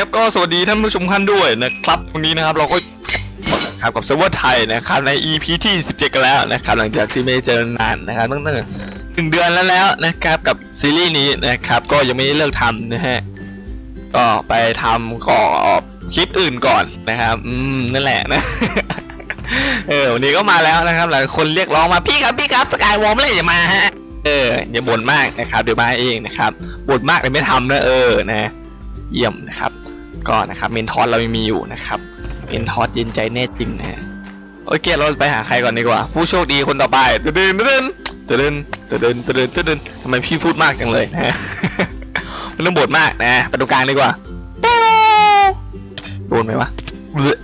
ครับก็สวัสดีท่านผู้ชมท่านด้วยนะครับวันนี้นะครับเราก็ครับกับเซิร์ฟเวอร์ไทยนะครับใน EP ที่ 17 กันแล้วนะครับหลังจากที่ไม่เจอนานนะครับตั้งแต่หนึ่งเดือนแล้วแล้วนะครับกับซีรีส์นี้นะครับก็ยังไม่ได้เลิกทำนะฮะก็ไปทำก่อคลิปอื่นก่อนนะครับอืมนั่นแหละนะเออวันนี้ก็มาแล้วนะครับหลายคนเรียกร้องมาพี่ครับพี่ครับสกายวอร์มเลยอย่ามาฮะเอออย่าบ่นมากนะครับเดี๋ยวมาเองนะครับบ่นมากเลยไม่ทำนะเออนะเยี่ยมนะครับ ก็นะครับเมนทอสเรายังมีอยู่นะครับเมนทอสเย็นใจแน่จริงนะฮะโอเคเราไปหาใครก่อนดีกว่า ผู้โชคดีคนต่อไปตะเดินตะเดินตะเดินตะเดินตะเดินเดินทำไมพี่พูดมากจังเลยนะฮะไม่ต้องบ่นมากนะไปตรงกลางดีกว่าโดนไหมวะเลือ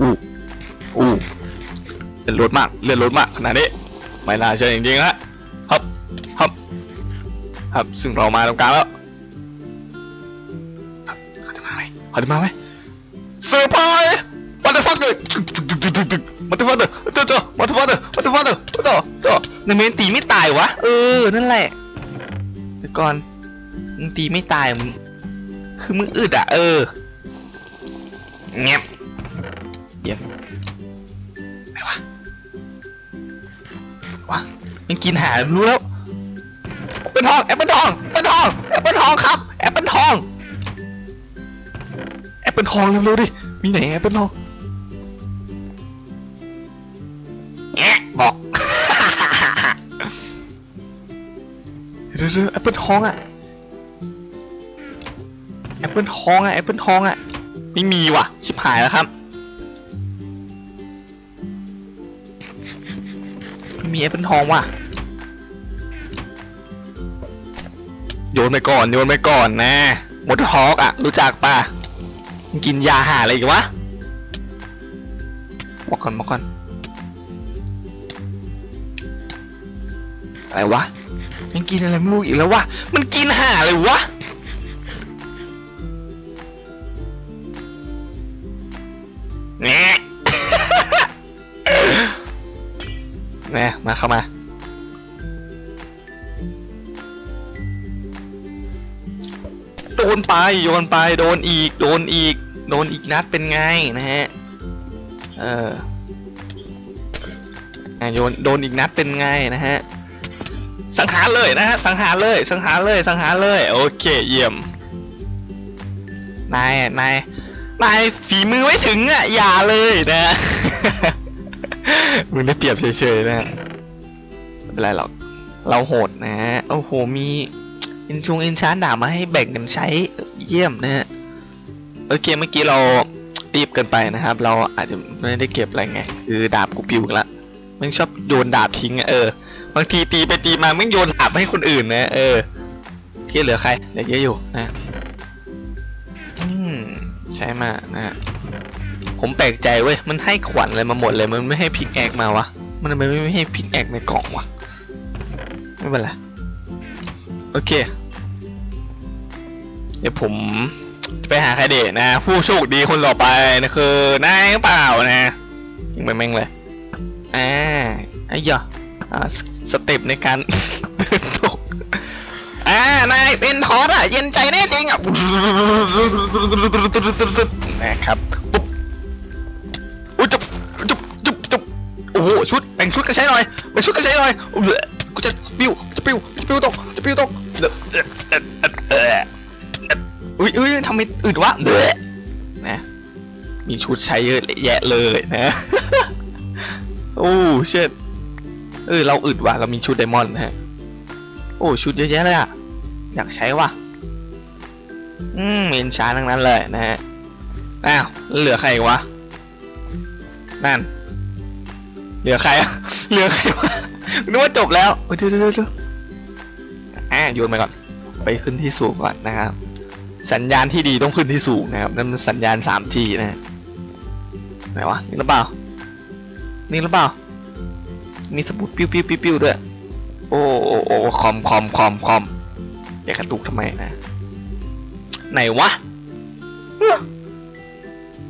อู้อู้เลือดรถมากเลือดรถมากขนาดนี้ไม่น่าเชื่อจริงๆฮะฮับฮับฮับซึ่งเรามาตรงกลางแล้ว หมเขาจะมาไหมเซอร์ไพรส์มาเตอร์ฟักเกอร์มาเตอร์ฟักเกอร์เจ้าเจ้ามาเตอร์ฟักเกอร์มาเตอร์ฟักเกอร์เจ้าเจ้าในเมนตีไม่ตายวะ เออ นั่นแหละเดี๋ยวก่อนมึงตีไม่ตายมึงคือมึงอึดอะ เออเงียบเยี่ยมไหนวะวะมันกินหารู้แล้วแอปเปิลทองแอปเปิลทองแอปเปิลทองแอปเปิลทองครับแอปเปิลทองแอป เปิลทองเร็วๆดิ มีไหนแอปเปิลทองแอะบอก เร็วๆแอปเปิลทองอะแอปเปิลทองอะแอปเปิลทองอะไม่มีว่ะ ชิบหายแล้วครับ ไม่มีแอปเปิลทองว่ะ โยนไปก่อน โยนไปก่อนนะมดฮอกอะรู้จักป่ะ กินยาหาอะไรอีกวะบอกก่อนบอกก่อน อะไรวะ มันกินอะไรไม่รู้อีกแล้ววะ มันกินหาอะไรวะแหน่แหน่มาเข้ามา โดนไป โยนไป โดนอีก โดนอีก โดนอีกนัดเป็นไงนะฮะ เออโยนโดนอีกนัดเป็นไงนะฮะ สังหารเลยนะฮะ สังหารเลย สังหารเลย สังหารเลย โอเค เยี่ยม นาย นาย นายฝีมือไม่ถึงอะ อย่าเลยนะ มึงได้เปรียบเฉยๆนะไม่เป็นไรหรอก เราโหดนะฮะ โอ้โห มีอินชงอินชานดาบมาให้แบ่งกันใช้ เยี่ยมนะฮะ โอเคเมื่อกี้เรารีบเกินไปนะครับ เราอาจจะไม่ได้เก็บอะไรไง คือดาบกูปิวละมันชอบโยนดาบทิ้งอะเออบางทีตีไปตีมาไม่โยนดาบให้คนอื่นนะเออที่เหลือใครเหลือเยอะอยู่นะอืมใช่มานะฮะผมแปลกใจเว้ยมันให้ขวัญอะไรมาหมดเลย มันไม่ให้พิกแอกมาวะมันทำไมไม่ให้พิกแอกในกล่องวะไม่เป็นไรโอเค เดี๋ยวผม จะไปหาใครเดทนะ ผู้โชคดีคนต่อไปนะคือนายหรือเปล่านะยิงไปแม่งเลยอ่าไอ้ยะอ่าสเต็ปในการเดินตกอ่านายเป็นทอสอะเย็นใจแน่จริงอะนะครับปุ๊บอุ้ยจุบจุบจุบจุบโอ้โหชุดแบ่งชุดก็ใช้หน่อยแบ่งชุดก็ใช้หน่อยกูจะปิ้วจะปิ้วจะปิ้วตกจะปิ้วตกเดอะ อุ้ยอุ้ยทำไมอึดวะเดอะนะ มีชุดใช้เยอะแยะเลยนะ โอ้เชิดเออเราอึดว่ะเรามีชุดไดมอนด์นะฮะ โอ้ชุดเยอะแยะเลยอะ อยากใช้ว่ะ อืมเมนช้าทั้งนั้นเลยนะฮะ อ้าวแล้วเหลือใครอีกวะ นั่น เหลือใครอะเหลือใครวะนึกว่าจบแล้วเดี๋ยวเดี๋ยวเดี๋ยวอะโยนไปก่อน ไปขึ้นที่สูงก่อนนะครับ สัญญาณที่ดีต้องขึ้นที่สูงนะครับนั่นมันสัญญาณ 3G นะฮะไหนวะนี่หรือเปล่า นี่หรือเปล่า มีสมุดปิ้วปิ้วปิ้วปิ้วด้วย โอ้โอ้โอ้คอมคอมคอมคอมอย่ากระตุกทำไมนะ ไหนวะ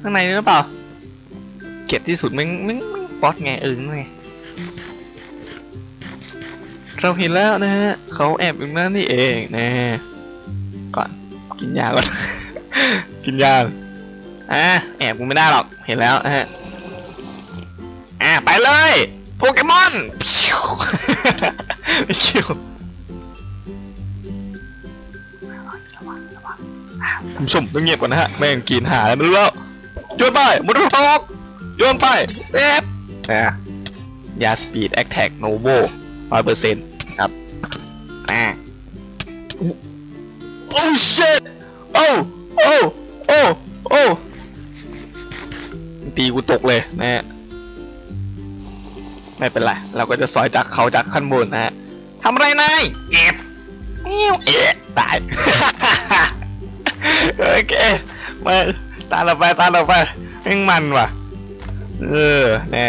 ข้างในนี่หรือเปล่า เก็บที่สุดมึงมึงมึงป๊อตไงเออนั่นไงเราเห็นแล้วนะฮะเขาแอบอยู่นั่นนี่เองนะ กินยาก่อน กินยาอะแอบกูไม่ได้หรอก เห็นแล้วฮะอะไปเลย โปเกมอนพิวไม่คิวคุณผู้ชมต้องเงียบก่อนนะฮะ แม่งกินหาอะไรไม่รู้แล้ว โยนไปมุดทอกโยนไปเอฟนะยาสปีดแอคแท็กโนโวร้อยเปอร์เซ็นต์ครับอ่า โอ้ shit โอ้โอ้โอ้ตีกูตกเลยนะฮะ ไม่เป็นไร เราก็จะสอยจากเขาจากขั้นบนนะฮะทำไรนายเก็บเงี้ยวเอ๊ะตาย โอเค มาตาเราไปตาเราไปแม่งมันว่ะ เออนะ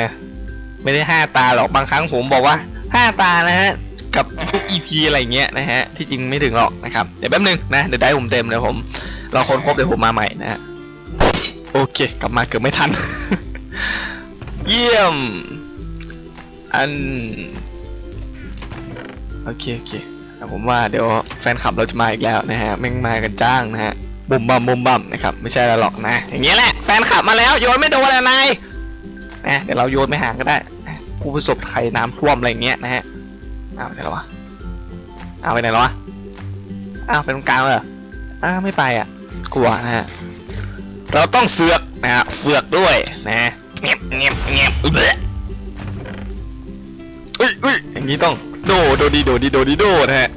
ไม่ได้ห้าตาหรอก บางครั้งผมบอกว่าห้าตานะฮะ กับพวก EP อะไรเงี้ยนะฮะ ที่จริงไม่ถึงหรอกนะครับ เดี๋ยวแป๊บนึงนะ เดี๋ยวได้ผมเต็มเดี๋ยวผม เรอคนครบเดี๋ยวผมมาใหม่นะฮะ โอเค กลับมาเกือบไม่ทัน เยี่ยม อัน โอเค โอเคผมว่าเดี๋ยวแฟนคลับเราจะมาอีกแล้วนะฮะ แม่งมากันจ้างนะฮะบุมบัมบุมบัมนะครับ ไม่ใช่อะไรหรอกนะ อย่างเงี้ยแหละ แฟนคลับมาแล้ว โยนไม่โดนอะไรนายนะเดี๋ยวเราโยนไม่ห่างก็ได้ผู้ประสบภัยน้ำท่วมอะไรเงี้ยนะฮะ อาไปไหนแล้ววะเอาไปไหนแล้ววะเอาไปตรงกลางเลยเหรออ้าวไม่ไปอะกลัวนะฮะเราต้องเสือกนะฮะเฟือกด้วยนะเงียบเงียบเงียบเอ้ยเอ้ยเอ้ยอย่างนี้ต้องโดโดดีโดดีโดดีโดนะฮะ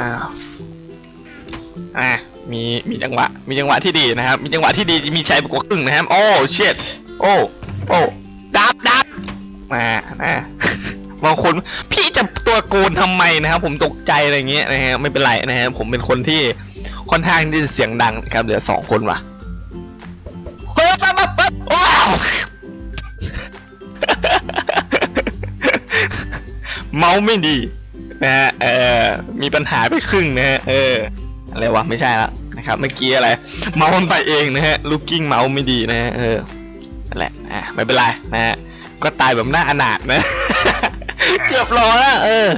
อ้าวอะมีมีจังหวะมีจังหวะที่ดีนะครับ มีจังหวะที่ดีมีชัยไปกว่าครึ่งนะครับโอ้เชิดโอ้โอ้ดับดับมานะ บางคนพี่จะตัวโกนทำไมนะครับ ผมตกใจอะไรเงี้ยนะฮะไม่เป็นไรนะฮะผมเป็นคนที่ค่อนข้างที่จะเสียงดังครับเหลือสองคนว่ะเฮ้ยปั๊บปั๊บปั๊บว้าวเมาไม่ดีนะฮะเออมีปัญหาไปครึ่งนะฮะเอออะไรวะไม่ใช่แล้วนะครับเมื่อกี้อะไร เมามันไปเองนะฮะลูกกิ้งเมาไม่ดีนะฮะเออนั่นแหละอะไม่เป็นไรนะฮะก็ตายแบบหน้าอนาถนะ เกือบรอแล้วเออ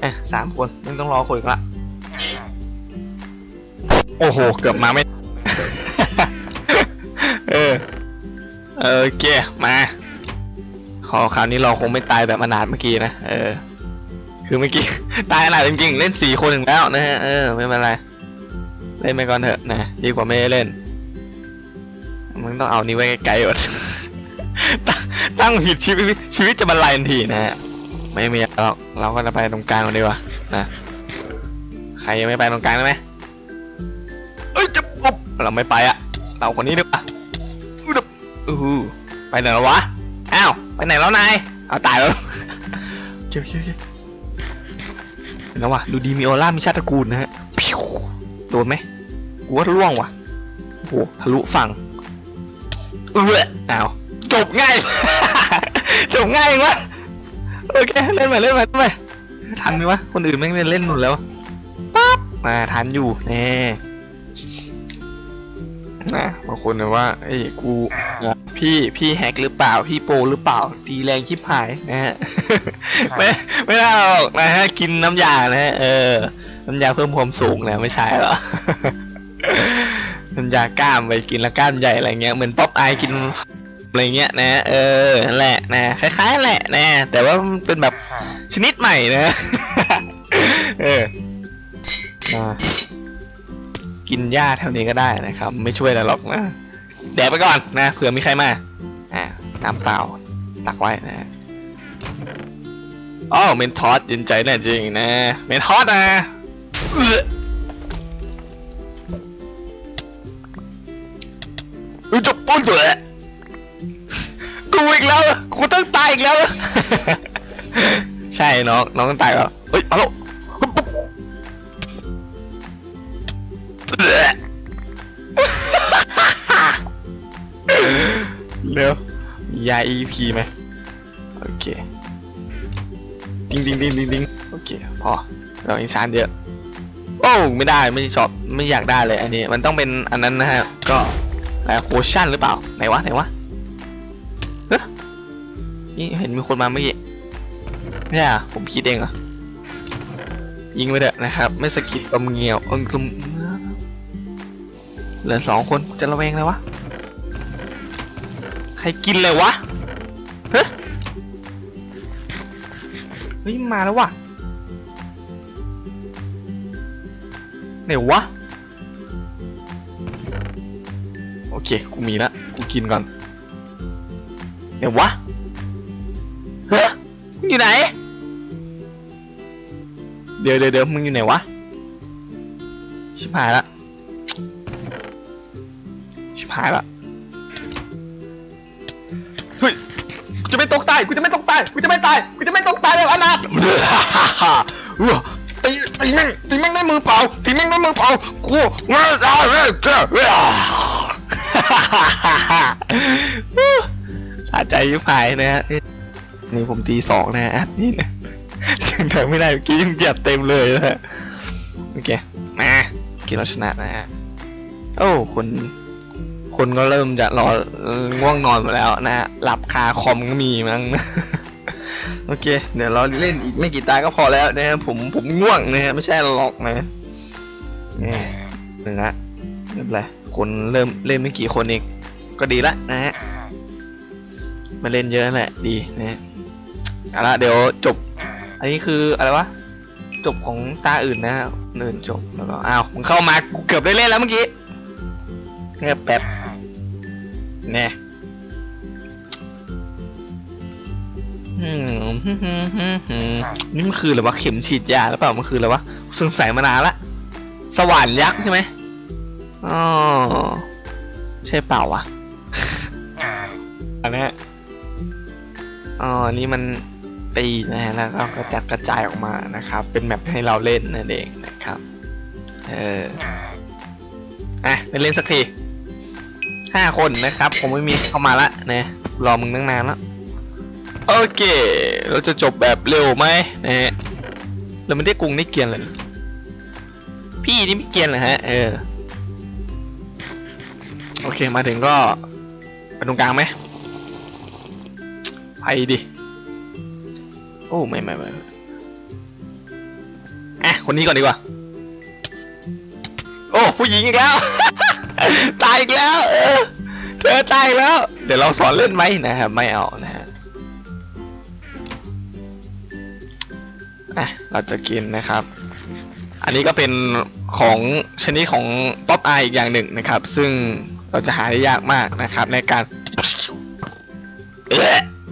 เอะสามคนมึงต้องรอคุยกันละโอ้โห เกือบมาไม่เออโอเค มา ขอคราวนี้เราคงไม่ตายแบบอนาถเมื่อกี้นะ เออ คือเมื่อกี้ ตายอนาถจริงๆ เล่นสี่คนถึงแล้วนะฮะ เออ ไม่เป็นไร เล่นไปก่อนเถอะนะ ดีกว่าไม่ได้เล่น มึงต้องเอานี้ไว้ไกลๆก่อน ตั้งผิดชีวิตชีวิตจะบรรลัยทันทีนะฮะไม่มีหรอกเราก็จะไปตรงกลางกันดีกว่านะใครยังไม่ไปตรงกลางได้ไหมเอ้ยจะปุ๊บเราไม่ไปอะเราคนนี้ดีกว่าอู้ดอู้ไปไหนแล้ววะอ้าวไปไหนแล้วนายเอาตายแล้วเก็บเก็บเก็บเห็นแล้ววะดูดีมีออร่ามีชาติตระกูลนะฮะพิวโดนไหมกูว่าล่วงว่ะโอ้โหทะลุฝั่งเอออ้าว จบง่าย จบง่ายเองวะโอเคเล่นใหม่เล่นใหม่เล่นใหม่ทันไหมวะคนอื่นแม่งเล่นเล่นหมดแล้วปั๊บมาทันอยู่แน่นะบางคนเนี่ยว่าไอ้กูพี่พี่แฮกหรือเปล่าพี่โปรหรือเปล่าตีแรงชิบหายนะฮะไม่ไม่ได้หรอกนะฮะกินน้ำยานะฮะเออน้ำยาเพิ่มความสูงนะไม่ใช่หรอน้ำยากล้ามไปกินแล้วกล้ามใหญ่อะไรเงี้ยเหมือนป๊อปอายกิน อะไรเงี้ยนะ เออนั่นแหละนะคล้ายๆแหละนะ แต่ว่ามันเป็นแบบชนิดใหม่นะ เอออ่ากินหญ้าแถวนี้ก็ได้นะครับ ไม่ช่วยอะไรหรอกนะแดกไปก่อนนะเผื่อมีใครมาอ่าน้ำเปล่าตักไว้นะอ๋อเมนทอสเย็นใจแน่จริงนะ เมนทอสนะเอื้อเอ้ยจบปุ้นตัวแหละ กูอีกแล้วเหรอกูต้องตายอีกแล้ว ใช่น้องน้องต้องตายแล้วเฮ้ยมาแล้วเร็วมียา EP ไหมโอเคดิงดิงดิงดิงดิงโอเคพอเราอินชานเยอะโอ้ไม่ได้ไม่ชอบไม่อยากได้เลยอันนี้มันต้องเป็นอันนั้นนะฮะก็อะไรโคชั่นหรือเปล่าไหนวะไหนวะ นี่เห็นมีคนมาเมื่อกี้ไม่ใช่ผมคิดเองเหรอยิงไปเถอะนะครับ ไม่สะกิดตมเงียวเออตมเหลือสองคนจะระแวงเลยวะ ใครกินเลยวะเฮ้ยเฮ้ยมาแล้ววะไหนวะ โอเค กูมีละ กูกินก่อนไหนวะเฮ้ยมึง อยู่ไหน เดี๋ยวเดี๋ยวเดี๋ยวมึงอยู่ไหนวะ ชิบหายละ ชิบหายละ เฮ้ย กูจะไม่ตกตาย กูจะไม่ตกตาย กูจะไม่ตาย กูจะไม่ตกตายแล้วอนาถตีตีแม่งตีแม่งด้วยมือเปล่าตีแม่งด้วยมือเปล่า กูไม่ได้เลยเจ้าสะใจยุบหายนะฮะ นี่นี่ผมตีสองนะฮะนี่นะยังแทงไม่ได้เมื่อกี้ยังเหยียบเต็มเลยนะฮะโอเคมาเกินเราชนะนะฮะโอ้คนคนก็เริ่มจะรอเอ่อง่วงนอนหมดแล้วนะฮะหลับคาคอมก็มีมั้งโอเค เดี๋ยวเราเล่นอีกไม่กี่ตาก็พอแล้วนะฮะผมผมง่วงนะฮะไม่ใช่หรอกนะนี่หนึ่งละไม่เป็นไรคนเริ่มเล่นไม่กี่คนเองก็ดีละนะฮะมาเล่นเยอะแหละดีนะฮะ เอาละเดี๋ยวจบ อันนี้คืออะไรวะ จบของตาอื่นนะฮะอื่นจบแล้วก็อ้าวมึงเข้ามากูเกือบได้เล่นแล้วเมื่อกี้แค่แป๊บแน่อืมนี่มันคืออะไรวะเข็มฉีดยาหรือเปล่ามันคืออะไรวะสงสัยมานานละสว่านยักษ์ใช่ไหมอ๋อใช่เปล่าวะอันเนี้ยอ๋อนี่มัน ตีนะฮะแล้วก็กระจัดกระจายออกมานะครับ เป็นแมปให้เราเล่นนั่นเองนะครับเอออะได้เล่นสักทีห้าคนนะครับ ผมไม่มีเข้ามาละนะรอมึงตั้งนานแล้วโอเค เราจะจบแบบเร็วไหมนะฮะเราไม่ได้กรุงได้เกียนเลย พี่นี่ไม่เกียนเหรอฮะเออโอเคมาถึงก็ไปตรงกลางไหมไปดิ โอ้ไม่ไม่ไม่อะคนนี้ก่อนดีกว่า โอ้ผู้หญิงอีกแล้ว ตายอีกแล้ว เออเธอตายแล้ว เดี๋ยวเราสอนเล่นไหมนะครับไม่เอานะฮะอะเราจะกินนะครับ อันนี้ก็เป็นของชนิดของป๊อปอายอีกอย่างหนึ่งนะครับ ซึ่งเราจะหาได้ยากมากนะครับ ในการ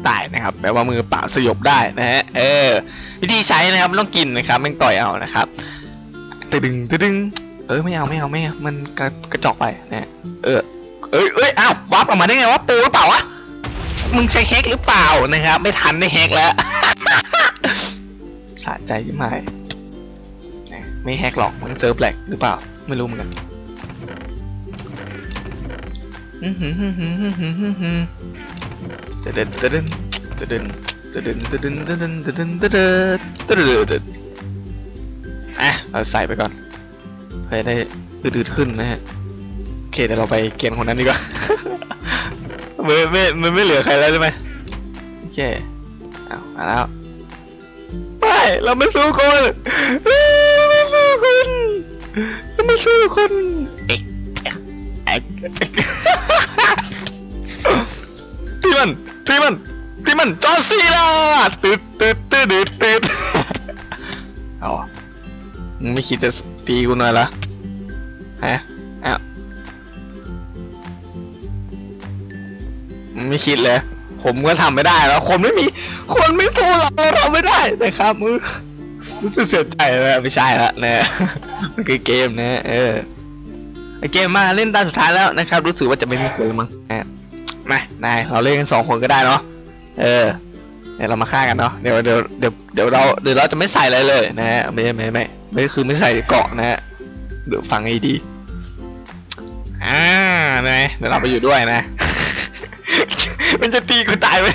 ตายนะครับแปลว่ามือเปล่าสยบได้นะฮะเออวิธีใช้นะครับต้องกินนะครับแม่งต่อยเอานะครับตึดึงตึดึงเออไม่เอาไม่เอาไม่เอามันกระกระจอกไปนะฮะเออเอ้ยเอ้ยอ้าววับออกมาได้ไงวะปูหรือเปล่าวะมึงใช้แฮกหรือเปล่านะครับ ไม่ทันได้แฮกแล้วสะใจยิ่งไหมไม่แฮกหรอกมันเซิร์ฟแหลกหรือเปล่า ไม่รู้เหมือนกัน จะเดินจะเดินจะเดินจะเดินจะเดินจะเดินจะเดินจะเดินจะเดินจะเดินอะเราใส่ไปก่อนเพื่อได้ดืดๆขึ้นนะฮะโอเคเดี๋ยวเราไปเกณฑ์คนนั้นดีกว่าไม่ไม่ไมันไม่เหลือใครแล้วใช่ไหมโอเคเอามาแล้วไม่เราไม่สู้คนเราไม่สู้คนเราไม่สู้คนเอ็กเอ็กเอ็ก ทีมันตีมันจอร์ซีล่าตืดตืดตืดตืดตืดเอามึงไม่คิดจะตีกูหน่อยละฮะอ้าวมึงไม่คิดเลย ผมก็ทำไม่ได้แล้ว คนไม่มี คนไม่สู้เราเราทำไม่ได้นะครับมึงรู้สึกเสียใจเลยไม่ใช่ละนะมันคือเกมนะ เออเกมมาเล่นตาสุดท้ายแล้วนะครับ รู้สึกว่าจะไม่มีคนแล้วมั้งนะ มานายเราเล่นกันสองคนก็ได้เนาะเออเดี๋ยวเรามาฆ่ากันเนาะเดี๋ยวเดี๋ยวเดี๋ยวเดี๋ยวเราเดี๋ยวเราจะไม่ใส่อะไรเลยนะฮะไม่ไม่ไม่ไม่คือไม่ใส่เกาะนะฮะเดี๋ยวฟังให้ดีอ่านายเดี๋ยวเราไปอยู่ด้วยนะ มันจะตีกูตายไหม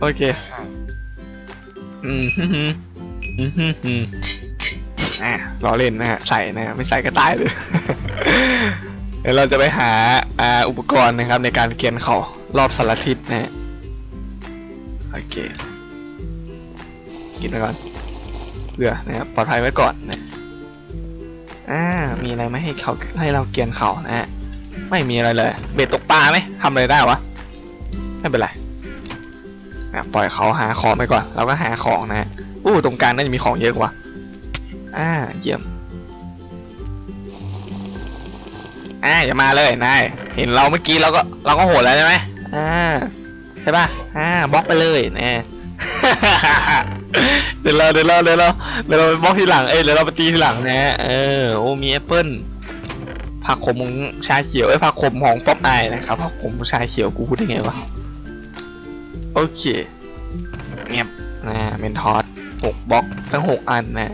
โอเคอืมฮึมฮึ่มอืมฮึมฮึ่มอะรอเล่นนะฮะใส่นะฮะไม่ใส่ก็ตายเลยเดี๋ยวเราจะไปหา อุปกรณ์นะครับในการเกียนเข่ารอบสารทิศนะฮะโอเคกินไปก่อนเพื่อนะครับปลอดภัยไว้ก่อนนะอ่ามีอะไรไหมให้เขาให้เราเกียนเขานะฮะไม่มีอะไรเลย เบ็ดตกปลาไหมทำอะไรได้วะไม่เป็นไรอะปล่อยเขาหาของไปก่อนเราก็หาของนะฮะอู้ตรงกลางน่าจะมีของเยอะกว่า อ่าเยี่ยม อ่าอย่ามาเลยนายเห็นเราเมื่อกี้เราก็เราก็โหดแล้วใช่ไหมอ่าใช่ป่ะอ่าบล็อกไปเลยนะเดี๋ยวเราเดี๋ยวเราเดี๋ยวเราเดี๋ยวเราไปบล็อกทีหลังเอ้ยเดี๋ยวเราไปตีทีหลังนะเออโอ้มีแอปเปิ้ลผักขมของชาเขียวไอ้ผักขมของป๊อปอนะครับผักขมของชาเขียวกูพูดได้ไงวะโอเคเงียบนะเมนทอสหกบล็อกทั้งหกอันนะ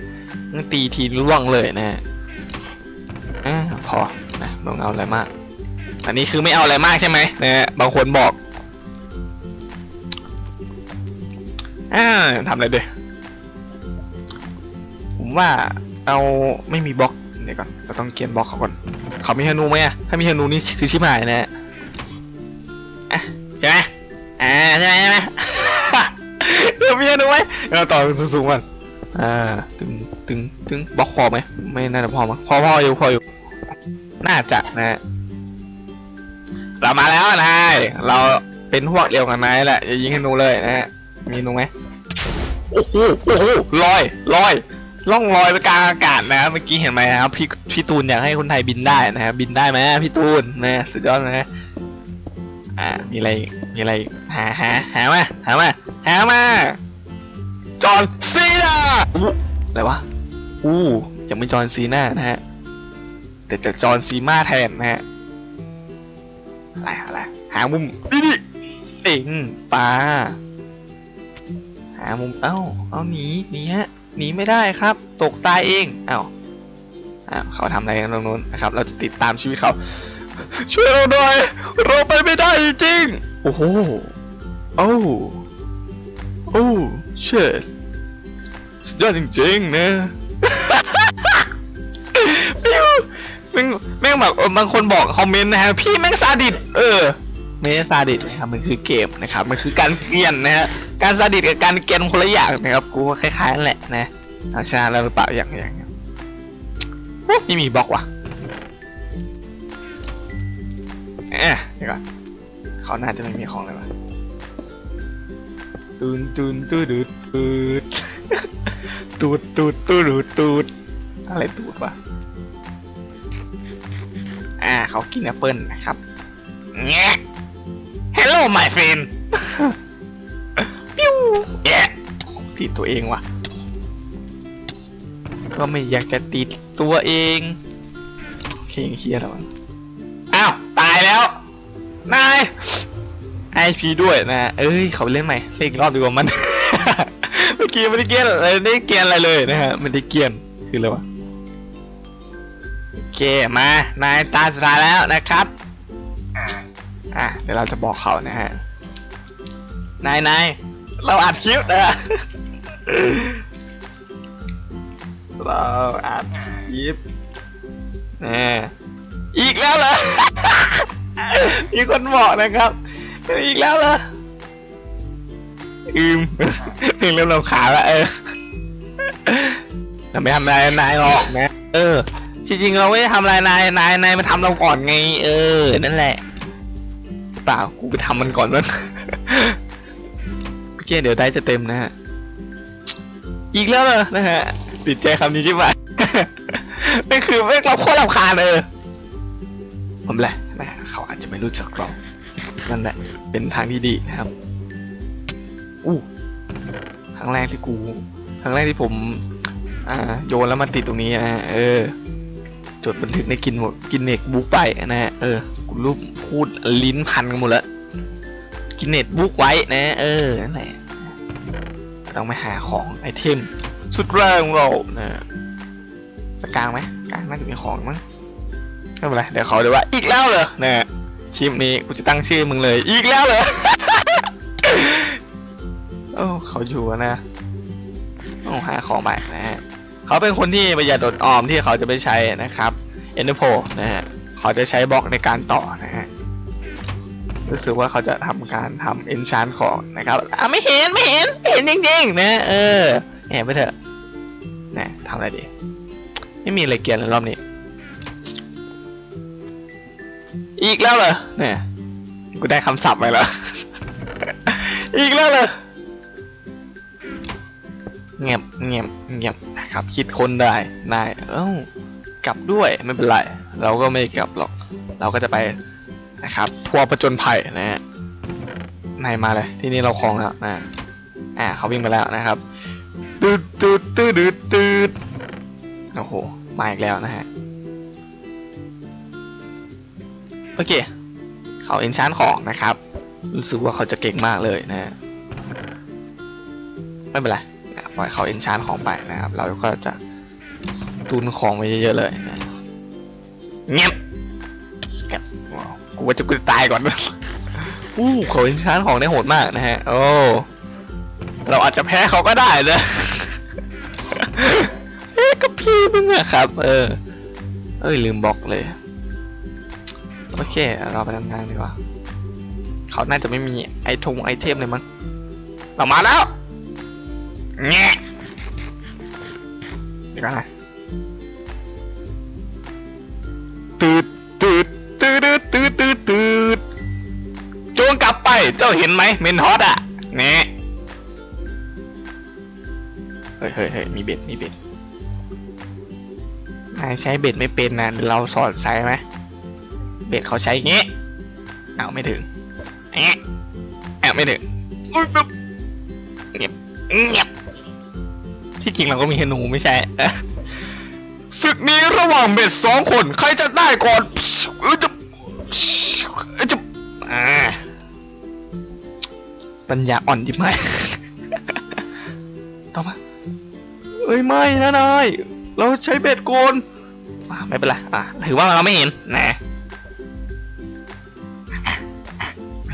ตีทีล่วงเลยนะอ่าพอ ต้องเอาอะไรมาก อันนี้คือไม่เอาอะไรมากใช่ไหมนะบางคนบอกอ่าทำอะไรดีผมว่าเอาไม่มีบล็อกเดี๋ยวก่อนเราต้องเกียนบล็อกเขาก่อนเขามีธนูไหมอะถ้ามีธนูนี่คือชิบหายนะฮะอะใช่ไหมอ่าใช่ไหมใช่ไหมเดี๋ยวมีธนูไหมเราต่อสูงๆก่อนอ่าตึงตึงตึงบล็อกพอไหมไม่น่าจะพอมั้งพอพออยู่พออยู่ น่าจะนะฮะเรามาแล้วนาย เราเป็นพวกเดียวกันนายแหละอย่ายิงธนูเลยนะฮะ มีหนูไหมโอ้โหโอ้โหลอยลอย ล่องลอยไปกลางอากาศนะ เมื่อกี้เห็นไหมครับพี่พี่ตูนอยากให้คนไทยบินได้นะครับบินได้ไหมพี่ตูนนะสุดยอดนะอ่า มีอะไร มีอะไร หาหาหามาหามาหามาจอห์นซีนาอู้อะไรวะ อู้ยังไม่จอห์นซีนานะฮะ แต่จะจอห์นซีมาแทนนะฮะอะไรอะไรหามุมนี่นี่เอ็งปลาหามุมเอ้าเอาหนีหนีฮะหนีไม่ได้ครับ ตกตายเองเอ้าอ้าวเขาทำอะไรกันตรงนู้นนะครับ เราจะติดตามชีวิตเขาช่วยเราหน่อยเราไปไม่ได้จริงโอ้โหโอ้โอ้เชิดสุดยอดจริงๆนะ งแบบเออบางคนบอกคอมเมนต์นะฮะพี่แม่งซาดิสเออไม่ใช่ซาดิสนะครับมันคือเกมนะครับมันคือการเกลียนนะฮะการซาดิสกับการเกลียนคนละอย่างนะครับกูว่าคล้ายๆนั่นแหละนะเอาชนะแล้วหรือเปล่าอย่างอย่างเงี้ยโอ้ไม่มีบล็อกว่ะเอ๊ะเดี๋ยวก่อนเขาน่าจะไม่มีของเลยวะตูนตูนตูดูดตูดตูดตูดตูดูดตูดอะไรตูดวะ อ่าเขากินแอปเปิลนะครับแงะ Hello my friend ปิ้วแย่ติดตัวเองว่ะ ก็ไม่อยากจะติดตัวเองเพลงเฮียแล้วอ้าว ตายแล้ว นายไอพีด้วยนะ เอ้ย เขาเล่นใหม่เล่นอีกรอบดีกว่ามัน เมื่อกี้ไม่ได้เกียนไม่ได้เกียนอะไรเลยนะฮะไม่ได้เกียนคืออะไรวะ เคมานายตาสุดท้ายแล้วนะครับอะเดี๋ยวเราจะบอกเขานะฮะนายนายเราอัดคลิปนะเราอัดคลิปนะอีกแล้วเหรอ มีคนบอกนะครับ อีกแล้วเหรออืมถึงเริ่มลำขาญแล้วเออเราไม่ทำอะไรนายหรอกนะ เออ จริงๆเราไม่ได้ทำอะไรนายนายนายมาทำเราก่อนไง เออ นั่นแหละเปล่ากูไปทำมันก่อนมั้งโอเคเดี๋ยวได้จะเต็มนะฮะอีกแล้วเหรอนะฮะติดใจคำนี้ใช่ไหมนั่นคือไม่เราโคตรรำคาญเลยผมแหละนะเขาอาจจะไม่รู้จักเรานั่นแหละ เป็นทางที่ดีนะครับอู้ครั้งแรกที่กูครั้งแรกที่ผม อ่า โยนแล้วมาติดตรงนี้นะฮะเออ จดบันทึกในกินหมดกินเน็กบุ๊กไปนะฮะเออกูรูปพูดลิ้นพันกันหมดล้วกินเน็ตบุ๊กไว้นะเออนั่นแหละต้องไปหาของไอเทมสุดแรงของเรานะไปกลางไหมกลางน่าจะมีของมั้งไม่เป็นไรเดี๋ยวเขาเดี๋ยวว่าอีกแล้วเหรอนะชิปนี้กูจะตั้งชื่อมึงเลย อีกแล้วเหรอโอ้เขาอยู่นะต้องหาของใหม่นะฮะ เขาเป็นคนที่ประหยัดอดออมที่เขาจะไปใช้นะครับเอ็นเอร์โพนะฮะเขาจะใช้บล็อกในการต่อนะฮะรู้สึกว่าเขาจะทำการทำเอนชานของนะครับอะไม่เห็นไม่เห็นเห็นจริงๆนะเออแอบไปเถอะนะทำอะไรดี ไม่มีอะไรเกียร์เลยรอบนี้ อีกแล้วเหรอเนี่ยกูได้คำศัพท์ไปแล้ว อีกแล้วเหรอ เงียบเงียบเงียบนะครับ คิดคนได้ได้เอ้ากลับด้วยไม่เป็นไร เราก็ไม่กลับหรอก เราก็จะไปนะครับทัวร์ประจนภัยนะฮะนายมาเลย ที่นี่เราคลองแล้วนะอ่าเขาวิ่งมาแล้วนะครับตืดตืดตืดตืดตืดโอ้โห มาอีกแล้วนะฮะ โอเค เขาเอนชานของนะครับ รู้สึกว่าเขาจะเก่งมากเลยนะฮะไม่เป็นไร ปล่อยเขาเอนชานของไปนะครับ เราก็จะตุนของไว้เยอะๆเลยเงียบเงียบกูว่าจะกูจะตายก่อนอู้เขาเอนชานของได้โหดมากนะฮะ โอ้ เราอาจจะแพ้เขาก็ได้นะเอ๊ะก็พี่มึงอะครับ เออ เอ้ยลืมบล็อกเลย โอเค เราไปทำงานดีกว่า เขาน่าจะไม่มีไอทงไอเทมเลยมั้งเรามาแล้ว แงะเดี๋ยวก่อนนะตืดตืดตืดตืดตืดตืดจงกลับไปเจ้าเห็นไหมเมนฮอตอะแงะเฮ้ยเฮ้ยเฮ้ยมีเบ็ดมีเบ็ดนายใช้เบ็ดไม่เป็นนะเดี๋ยวเราสอนใช้ไหมเบ็ดเขาใช้อย่างงี้เอาไม่ถึงอย่างงี้เอาไม่ถึงอุ๊ยปึ๊บเงียบเงียบ ที่จริงเราก็มีธนูไม่ใช่เอ๊ะศึกนี้ระหว่างเบ็ดสองคน ใครจะได้ก่อนเออจะเออจะอ่าปัญญาอ่อนที่ไหมต่อมาเอ้ยไม่นะนายเราใช้เบ็ดโกนอะไม่เป็นไรอะถือว่าเราไม่เห็นนะ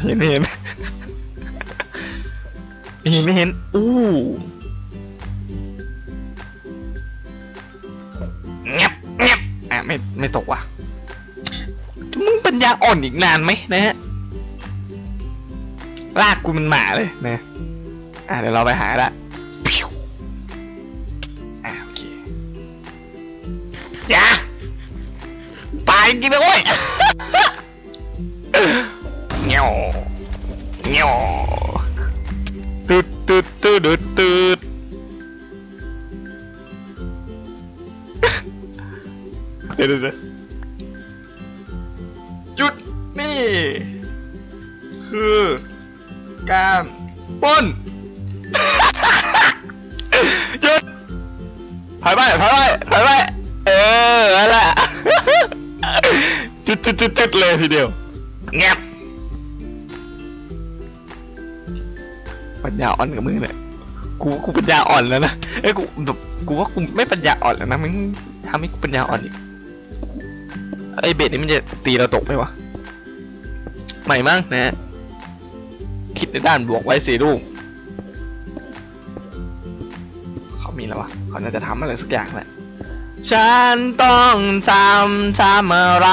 เห็นเห็นเห็นไม่เห็นอู้ ไม่ตกว่ะ มึงปัญญาอ่อนอีกนานไหมนะฮะ ลากกูมันหมาเลยนะ อะเดี๋ยวเราไปหาละอะโอเคอย่าตายกินเลยเว้ยเงี้ยวเงี้ยวตืดตืดตืดตืด เดี๋ยวเดี๋ยวเดี๋ยวหยุดนี่ คือ การปล้น หยุดถอยไปถอยไปถอยไปเออนั่นแหละ จุดจุดจุดจุดเลยทีเดียวแงบปัญญาอ่อนกับมึงเนี่ยกูกูปัญญาอ่อนแล้วนะเอ้ยกูแบบกูว่ากูไม่ปัญญาอ่อนแล้วนะมึงทำให้กูปัญญาอ่อนอีก ไอเบ็ดนี่มันจะตีเราตกไหมวะ ใหม่มั้งนะฮะ คิดในด้านบวกไว้สี่ลูก เขามีแล้ววะ เขาน่าจะทำอะไรสักอย่างแหละ ฉันต้องทำทำอะไร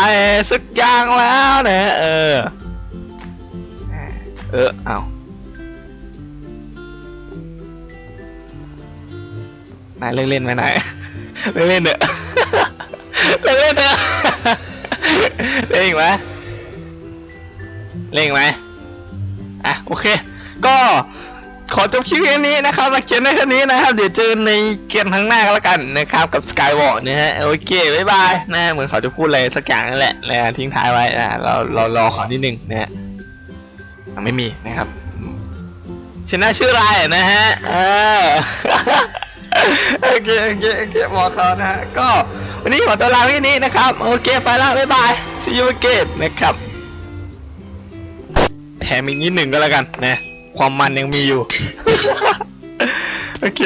สักอย่างแล้วเนี่ยเออ เออ เอานายเลิกเล่นไหมนายเลิกเล่นเถอะเลิกเล่นเถอะ ล่นอีกไหมเล่นอีกไหมอะโอเค ก็ขอจบคลิปแค่นี้นะครับหลักเขียนในแค่นี้นะครับ เดี๋ยวเจอในเกมข้งหน้าก็แล้วกันนะครับ กับ Skywalk นะฮะโอเคบ๊ายบายนะเหมือนเขาจะพูดอะไรสักอย่างนั่นแหละนะทิ้งท้ายไว้นะเราเรารอขอนิดนึงนะฮะยังไม่มีนะครับชนะชื่ออะไรนะฮะเออโอเคโอเคโอเคบอกเขานะฮะก็ วันนี้ขอตัวลาแค่นี้นะครับ โอเคไปแล้วบ๊ายบาย see you again นะครับแถมอีกนิดหนึ่งก็แล้วกันนะความมันยังมีอยู่ โอเค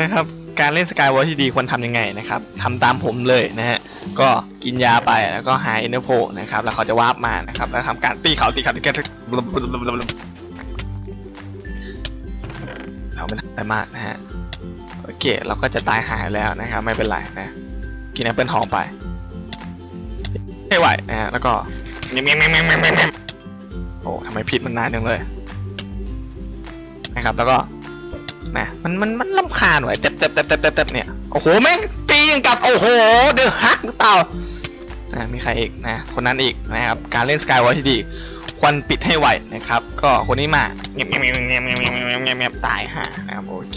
นะครับการเล่นสกายวอลที่ดีควรทำยังไงนะครับทำตามผมเลยนะฮะก็กินยาไปแล้วก็หายเอเนโพนะครับแล้วเขาจะวาร์ปมานะครับแล้วทำการตีเขาตีเขาตีเขาเราไม่ทำอะไรมากนะฮะโอเค เราก็จะตายหายแล้วนะครับไม่เป็นไรนะ กินแอปเปิลทองไปไม่ไหวนะฮะแล้วก็แม่แม่แม่แมมโอ้ทำไมพิดมันนานจังเลย นะครับแล้วก็นะมันมันมันลำคาญหน่อยเต็บเต็บเต็บเต็บเต็บเนี่ยโอ้โหแม่งตีกับโอ้โหเดือดฮักหรือเปล่านะมีใครอีกนะคนนั้นอีกนะครับการเล่นสกายวอลที่ดีควันปิดให้ไหวนะครับ ก็คนนี้มาเงียบเงียบเงียบเงียบเงียบเงียบตายฮะนะครับโอเค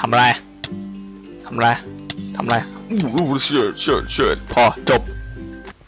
ทำไร ทำไร ทำไรอู้หูเชิดเชิดเชิดพอจบ